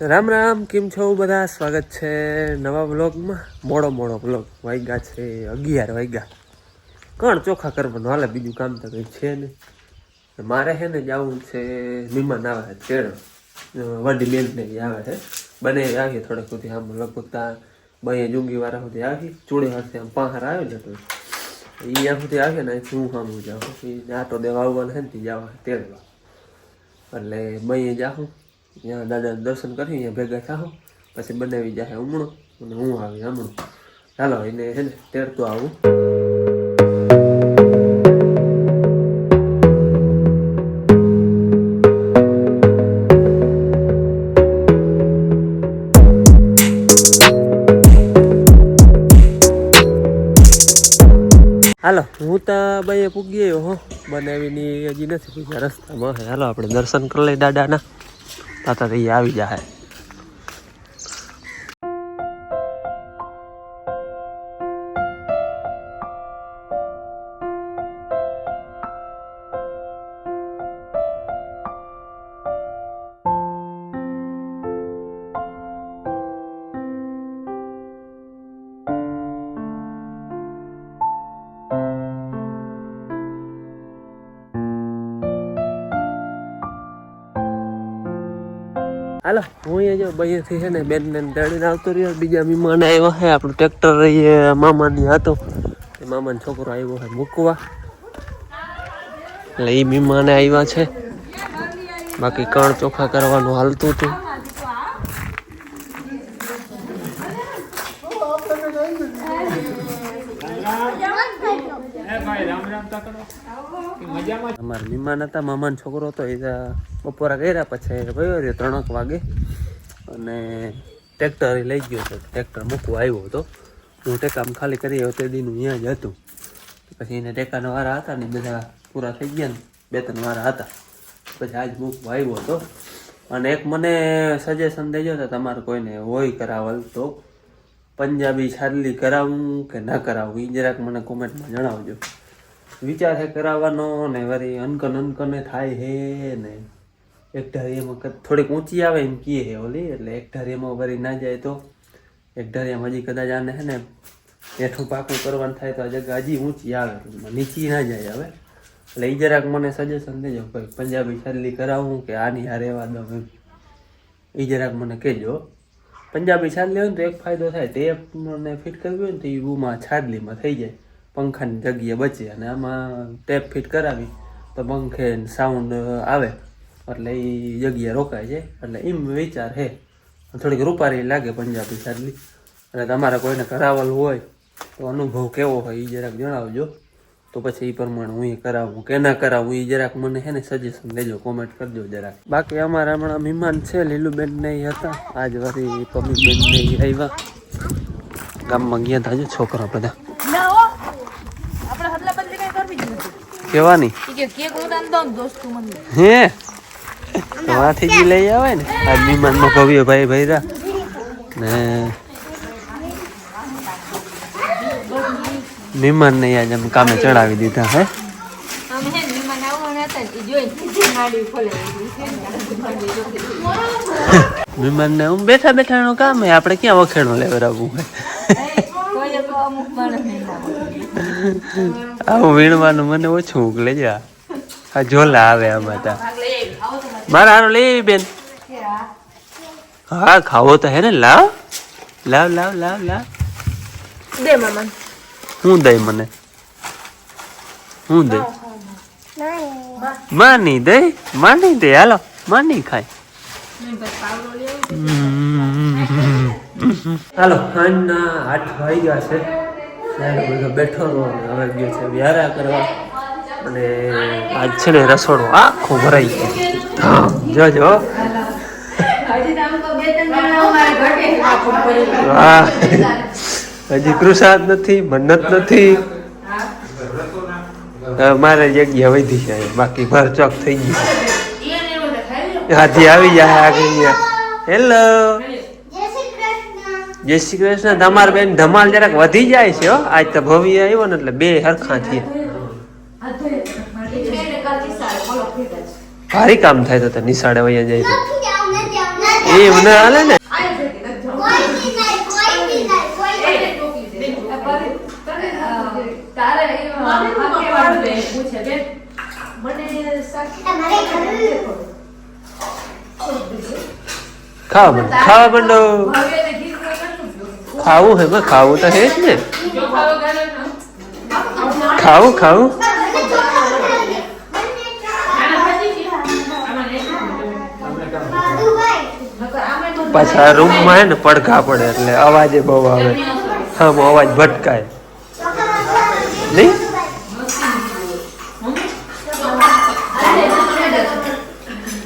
રામ રામ, કેમ છો બધા? સ્વાગત છે નવા વ્લોગમાં. મોડો મોડો વ્લોગ વાગ્યા છે અગિયાર વાગ્યા. કણ ચોખા કરવાનું? હાલે બીજું કામ તો કંઈ છે નહીં. મારે છે ને જવું છે મહેમાન આવે છે તેડો વડી બેનને આવે છે બને આવી થોડેક સુધી આમ લગભગ ત્યાં બે જુંગી વાળા સુધી આવી ચૂડી હાથે આમ પહાર આવ્યો ને તો એ ત્યાં સુધી આવે ને હું કામ જાઉં. એ આટો દેવા આવવાનું છે ને તે જવા, તેડવા. એટલે બે જાઉં. ત્યાં દાદાને દર્શન કરી અહીંયા ભેગા થાઉં પછી બનાવી જાય ઉમણો અને હું આવી હમણું ચાલો એને છે ને તેડતો આવું હાલો હું તો ભાઈ પૂગી ગયો હો બનાવીની હજી નથી પૂછ્યા રસ્તામાં હે હાલો આપણે દર્શન કરી લઈએ દાદાના તાતા તૈયાર આવી જાય હાલો, હું અહીંયા જો બૈયાથી છે ને બેન ને તેડીને આવતો રહ્યો, બીજા મહેમાન આવ્યા છે, આપણું ટ્રેક્ટર એ મામાની હતો. એ મામાનો છોકરો આવ્યો છે મૂકવા. એટલે એ મહેમાને આવ્યા છે. બાકી કણ ચોખા કરવાનું હાલતું હતું. અમારા મહેમાન હતા, મામાનો છોકરો હતો, એ બપોરા કર્યા, પછી ગયો રહ્યો ત્રણક વાગે. અને ટ્રેક્ટર લઈ ગયો હતો, ટ્રેક્ટર મૂકવા આવ્યો હતો. હું ટેકામ ખાલી કરી આવ્યો, તે દીનું અહીંયા જ હતું. પછી એને ટેકાના વારા હતા ને બધા પૂરા થઈ ગયા ને, બે ત્રણ વારા હતા. પછી આજ મૂકવા આવ્યો હતો. અને એક મને સજેશન દેજો તો તમારે કોઈને હોય કરાવલ તો. પંજાબી છાદલી કરાવવું કે ના કરાવવું એ જરાક મને કોમેન્ટમાં જણાવજો. વિચાર છે કરાવવાનો ને વળી અનકન અનકને થાય હે ને. એક ઢારીયામાં થોડીક ઊંચી આવે એમ કીએ હે ઓલી, એટલે એક ઢારીયામાં વળી ના જાય તો? એક ઢારીયામાં હજી કદાચ આને હે ને હેઠું પાકું કરવાનું થાય તો આ જગ્યા હજી ઊંચી આવે નીચી ના જાય હવે. એટલે એ જરાક મને સજેશન દેજો ભાઈ, પંજાબી છાદલી કરાવું કે આની આ રહેવા દઉં એમ. એ જરાક મને કહેજો. પંજાબી છાદલી હોય તો એક ફાયદો થાય. ટેપને ફિટ કરવી હોય ને તો એ રૂમાં છાદલીમાં થઈ જાય. પંખાની જગ્યા બચે અને આમાં ટેપ ફિટ કરાવી તો પંખે સાઉન્ડ આવે. એટલે એ જગ્યા રોકાય છે. એટલે એમ વિચાર છે થોડીક રૂપારી લાગે પંજાબી છાદલી. અને તમારે કોઈને કરાવેલું હોય તો અનુભવ કેવો હોય એ જરાક જણાવજો. તો પછી એ પ્રમાણે હું એ કરાવું. કે ના કરાવું એ જરાક મને છે ને સજેશન દેજો કોમેન્ટ કરજો જરાક. બાકી અમારા હમણાં મહેમાન છે લીલુબેન ને એ હતા. આજ વારી પમીબેન ને આવ્યા ગામમાં ગયા હતા છોકરા બધા. હો. કેવાની? હું? હે વાથી લઈ આવે ને. આજ મહેમાનમાં કવિ ભાઈ ભૈરા ને મહેમાનને આજ અમે કામે ચડાવી દીધા હે? મહેમાન ને હું બેઠા નું કામ હે આપણે ક્યાં વખેણું લેવડાવવું હે? કોઈ તો અમુક માણસ નહીં ના આવું વીણવાનું મને ઓછું ઉકલે જા આ. ઝોલા આવે આમાં તા. મારા હારો લઈ બેન. હા ખાવો તો હે ને લાવ. લાવ લાવ લાવ લાવ. દે મામા. હું દઈ મને? હું દઈ? માની દે માની દે. હાલો માની ખાય. હાલો સાંજના આઠ વાગ્યા છે. બધો બેઠો હતો હવે ગયો છે વ્યારા કરવા. અને આજ છે ને રસોડો આખો ભરાઈ ગયો. જોજો વાહ. હજી કૃષાદ નથી મન્નત નથી. મારે જગ્યા વધી છે બાકી ભર ચોક થઈ ગયું હાથી આવી જાય આગળ હેલો જય શ્રી કૃષ્ણ. તમાર બેન ધમાલ જરાક વધી જાય છે હો. આજ તો ભવ્ય આવ્યો ને એટલે બે હરખા થયા. ભારી કામ થાય તો તો નિશાળે વયા જાય તો. એ મને હાલે ને. ખાવા માંડો ખાવા માંડો ખાવું હે માં ખાવું તો હે જ ને. ખાવું ખાવું પાછા રૂમમાં હે ને પડઘા પડે એટલે અવાજે બહુ આવે. હા અવાજ ભટકાય. નહીં હે?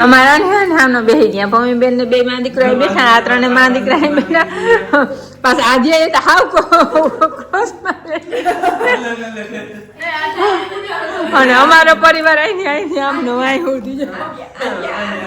અમારા ને ને આમનો બેહી ગયા ભમી બેન ને બે માં દીકરા બેઠા આ ત્રણે માં દીકરા બેઠા પાછા આજે એ તો હાવ કો- અને અમારો પરિવાર અહીંથી અહીંથી આમનો વાય ઉઠી જાય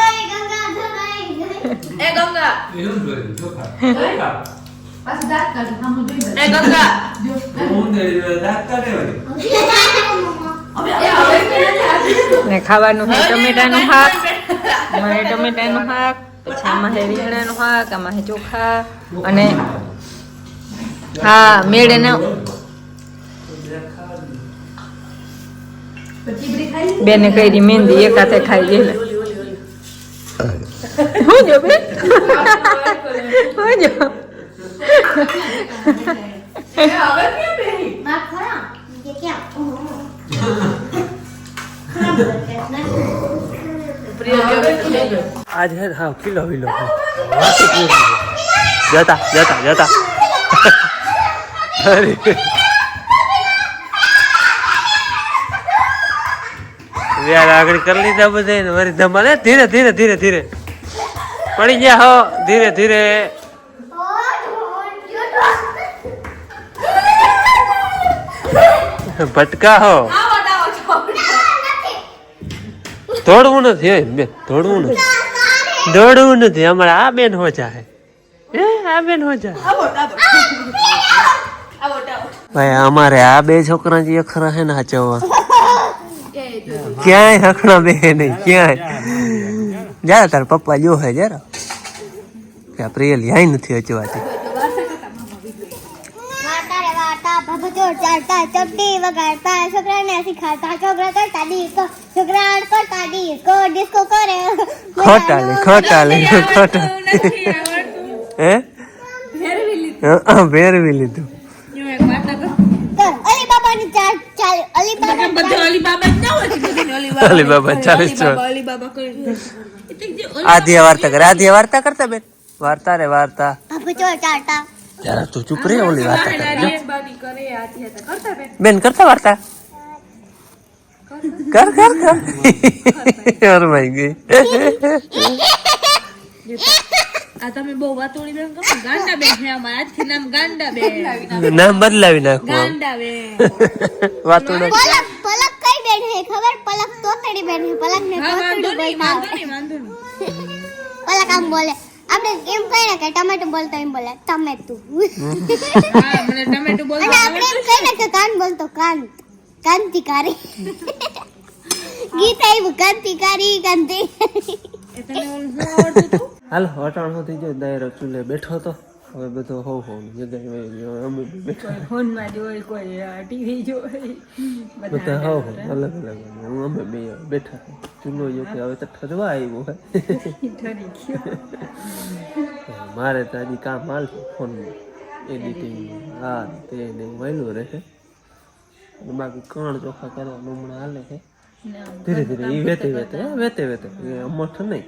એ ગંગા એ ગંગા ને ખાવાનું છે ટમેટાનું શાક મારે ટમેટાનું શાક પછી આમાં છે રીંગણાનું શાક આમાં છે ચોખા અને હા મેળે બેને કઈ મહેંદી એક હાથે ખાઈ ગયેલા હું જો બેન હું જો આજ હે હા કિલો વિલો. જતા જતા જતા અરે વ્યાર આગળ કરી લીધા બધા ધીરે ધીરે ધીરે ધીરે પડી ગયા હો, ધીરે ધીરે. ભટકા હો. દોડવું નથી બેન, દોડવું નથી. દોડવું નથી, અમારે આ બેન હો. જાય હે આ બેન હોજા ભાઈ, અમારે આ બે છોકરા જે ખરા હે ને હાચવવા. ક્યાંય હખણા બે નહીં, ક્યાંય. જા તાર પપ્પા જો હે જરા. કે પ્રિયલ યાય નથી હચવાતી. વાર્તા રે વાર્તા ચાલતા ચપટી વગાડતા છોકરા કરતા ડિસ્કો છોકરા કરતા ડિસ્કો ડિસ્કો કરે. ખોટા લે ખોટા લે ખોટા હે ભેરવી લીધું. અલીબાબા ચાલીસ આધ્યા વાર્તા કરે આધી વાર્તા કરતા બેન? વાર્તા રે વાર્તા. ચાલતા જરા તું ચૂપ રે ઓલી વાર્તા. બાની કરતા બેન? બેન કરતા વાર્તા? કર કર કર. અરમાઈ ગઈ. નામ ગાંડા બેન. નામ બદલાવી નાખો ગાંડા બેન. વાતો હે ખબર? પલક તોતડી બેન પલક ને તોતડી બોલતા વાંધો નહીં વાંધો નહીં. પલક આમ બોલે. આપણે એમ કહીએ કે ટમેટું બોલતો એમ બોલે. ટમેટું. હા મને ટમેટું અને આપણે એમ કહીએ કે કાન બોલતો કાન. કાંતિકારી. ગીત આવ્યું કાંતિકારી કાંતિ. એ હાલ વટાણ થઈ ગયો દાયરો ચૂલે બેઠો તો હવે બધો હો હો જગ્યાએ ગયો અમે બેઠા ફોનમાં જોઈ કોઈ ટીવી જોઈ બધા હોવ અલગ અલગ હું અમે બે બેઠા ચૂલો જો કે હવે તો ઠરવા આવ્યો હે ઠરી ગયો. મારે તો હજી કામ હાલશે ફોનમાં. એડિટિંગ હા તે ને વહેલું રહેશે બાકી કણ ચોખા કરવાનું હમણાં હાલે છે. ધીરે ધીરે એ વેતે વેતે હે, વેતે વેતે. એ અમઠ નહીં.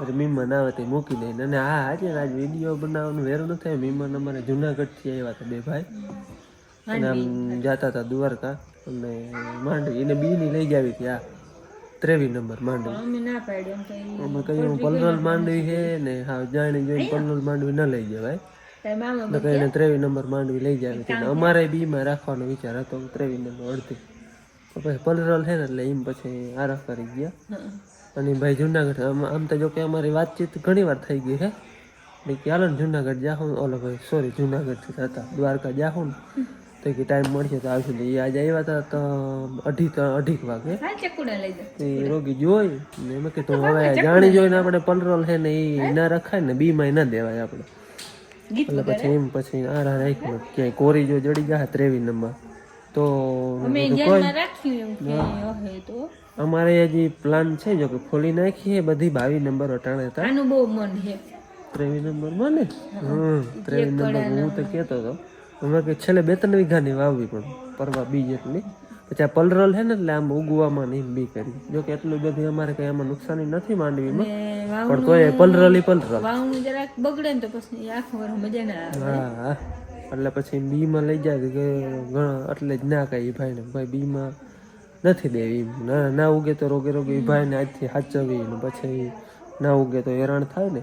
મહેમાન આવે તે મૂકી દઈને અને હા આજે આજ વીડિયો બનાવવાનું વેરું નથી થાય મહેમાન અમારે જુનાગઢથી આવ્યા હતા બે ભાઈ. અને આમ જતા હતા દ્વારકા. અને માંડવી. એને બીની લઈ ગયા હતી આ ત્રેવી નંબર માંડવી. અમે કહ્યું પલરલ માંડવી છે ને હા જાણી જોઈને પલરલ માંડવી ન લઈ જવાય. મામા તો કઈને ત્રેવી નંબર માંડવી લઈ જાવી હતી. અમારે બીમાં રાખવાનો વિચાર હતો ત્રેવી નંબર અડધી. તો પછી પલરલ છે ને એટલે એમ પછી આરફ કરી ગયા. અને ભાઈ જુનાગઢ આમ તો જો કે અમારી વાતચીત ઘણી વાર થઈ ગઈ હે. એટલે કે હાલો ને જુનાગઢ જાહું. ઓલો ભાઈ સોરી જુનાગઢથી હતા દ્વારકા જાહું ને તો કે ટાઈમ મળશે તો આવશું. એ આજે આવ્યા હતા તો અઢી અઢીક વાગે. તે રોગી જોઈ ને એમ કે તો હવે જાણી જોઈને આપણે પલરોલ છે ને એ ના રખાય ને બીમાં ના દેવાય આપણે. એટલે પછી એમ પછી આરા રાખ્યું ક્યાંય કોરી જો જડી જાય ત્રેવીસ નંબર. તો અમારે હજી પ્લાન છે જો કે ખોલી નાખીએ બધી બાવી નંબર અટાણે હતા. આનું બહુ મન છે. ત્રેવી નંબર મને હમ ત્રેવી નંબર હું તો કહેતો હતો. અમે કે છેલ્લે બે ત્રણ વીઘાની વાવવી પણ પરવા બીજ એટલી. પછી આ પલરલ છે ને એટલે આમ ઉગવામાં નહીં બી કરી. જો કે એટલું બધું અમારે કઈ આમાં નુકસાની નથી માંડવીમાં. વાવ પણ તોય પલરલ પલરલ. વાવનું જરાક બગડે ને તો પછી આખો વર મજા ના આવે. હા હા. એટલે પછી બી માં લઈ જાય કે એટલે જ ના કહી ભાઈ ને ભાઈ બી માં નથી દેવી. ના ના ઉગે તો રોગે રોગે ભાઈને આજથી સાચવી ને પછી ના ઉગે તો હેરાન થાય ને.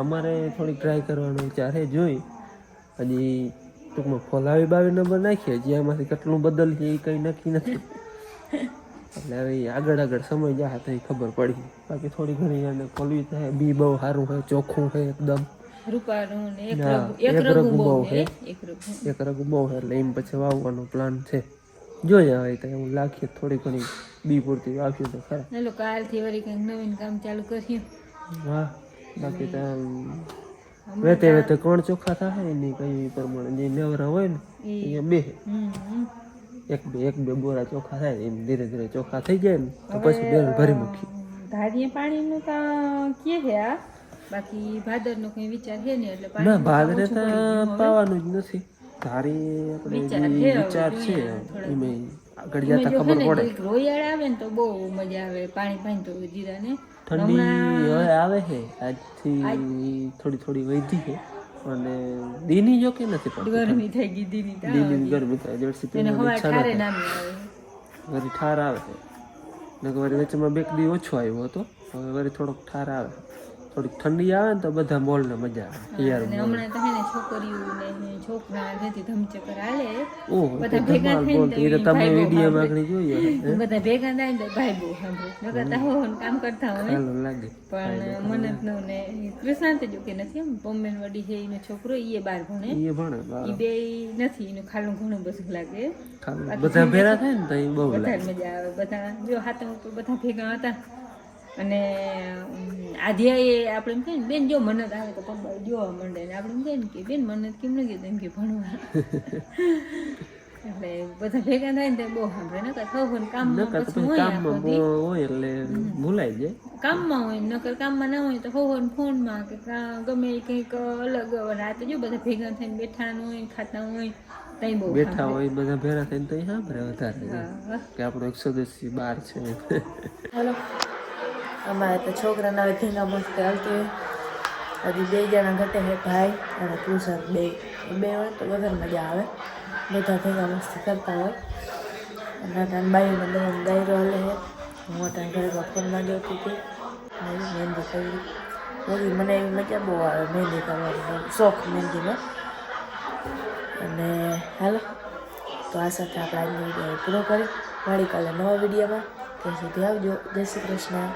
અમારે થોડીક ટ્રાય કરવાનો વિચાર જોઈ. હજી ટૂંકમાં ફોલાવી બાવી નંબર નાખીએ. જે આમાંથી કેટલું બદલીએ એ કંઈ નક્કી નથી. એટલે હવે આગળ આગળ સમય જાય તો ખબર પડી. બાકી થોડી ઘણી એને ખોલવી થાય. બી બહુ સારું હોય ચોખ્ખું હોય એકદમ. રૂપારું એક રઘુ બહુ હે. એક રઘુ. બહુ છે એટલે એમ પછી વાવવાનો પ્લાન છે. જોઈએ હવે તો એવું લાગીએ થોડી ઘણી બી પૂરતી વાવ્યું તો ખરા. એટલે કાલથી વળી કંઈક નવીન કામ ચાલુ કર્યું હા બાકી તો વેતે વેતે કોણ ચોખ્ખા થાય એની કઈ પ્રમાણે જે નવરા હોય ને એ બે. એક બે એક બે બોરા ચોખ્ખા થાય એમ ધીરે ધીરે ચોખ્ખા થઈ જાય ને તો પછી બેલ ભરી મૂકી ધારીએ પાણીનું તો કે છે આ? બાકી ભાદરનો કઈ વિચાર છે ને એટલે ના ભાદરે તો પાવાનું જ નથી. ધારી આપણે વિચાર છે એમાં આગળ જતા ખબર પડે. રોયાળ આવે ને તો બહુ મજા આવે પાણી પાણી તો જીરાને. ઠંડી હવે આવે છે આજથી થોડી થોડી વધી છે અને દીની જો કે નથી પડતી ગરમી થઈ ગઈ દીની તા દીની ગરમી થાય જળસી એને પીવાની હવા ઠારે નામી આવે. વરી ઠાર આવે. છે ને વરી વચ્ચેમાં બેક દી ઓછો આવ્યો હતો હવે વરી થોડોક ઠાર આવે. થોડીક ઠંડી આવે ને તો બધા મજા આવે. હમણાં તો હે ને છોકરીઓ ને છોકરા જેથી ધમચક્કર હાલે. બધા ભેગા થઈને તો તમે ઈ ભાઈ બહુ વિડીયોમાં આગળ જોયો હે? બધા ભેગા થાય ને ભાઈ બહુ સાંભળે. નકર હો કામ કરતા હોય લાગે. પણ મને જ ન કૃષ્ણાંત જો કે નથી એમ પમ્મેન વડી છે એનો છોકરો ઈ બાર ભણે. એ ભણે ઈ બે નથી એનું ખાલું ઘણું બધું લાગે. બધા ભેરા થાય ને તો બહુ મજા આવે. બધા જો હાથમ બધા ભેગા હતા અને આધ્યા એ આપણે એમ કહીએ ને બેન જો મન્નત આવે તો પપ્પા જો મંડે. ને આપણે એમ કહીએ ને કે બેન મન્નત કેમ ન કીધું એમ કે ભણવા. એટલે બધા ભેગા થાય ને તો બહુ સાંભળે. નકર ખબર કામમાં પછી હોય હોય એટલે ભૂલાઈ જાય. કામમાં હોય નકર કામમાં ના હોય તો હોવન ફોનમાં કે ગમે કંઈક અલગ રાતે જો બધા ભેગા થઈને બેઠા હોય ખાતા હોય બેઠા હોય બધા ભેરા થઈને તો સાંભળે વધારે. કે આપણો એક સદસ્ય બાર છે. અમારે તો છોકરાના હવે ધીંગા મસ્ત હાલતી હજી બે જણા ઘટે છે ભાઈ અને તુષાર બે. બે હોય તો વધારે મજા આવે. બધા ભેગા મસ્તી કરતા હોય. અને ત્યાં બાઈનો બહેન દાયરો હલે છે. હું ત્યાં ઘરે ફોનમાં જોતી હતી મહેંદી કરી. બધી મને એવી મજા બહુ આવે મહેંદી કરવાનો. શોખ મહેંદીનો. અને હાલો, તો આ સાથે આપણે આજનો વીડિયો પૂરો કરી. મળી કાલે નવા વિડીયોમાં. ત્યાં સુધી આવજો. જય શ્રી કૃષ્ણ.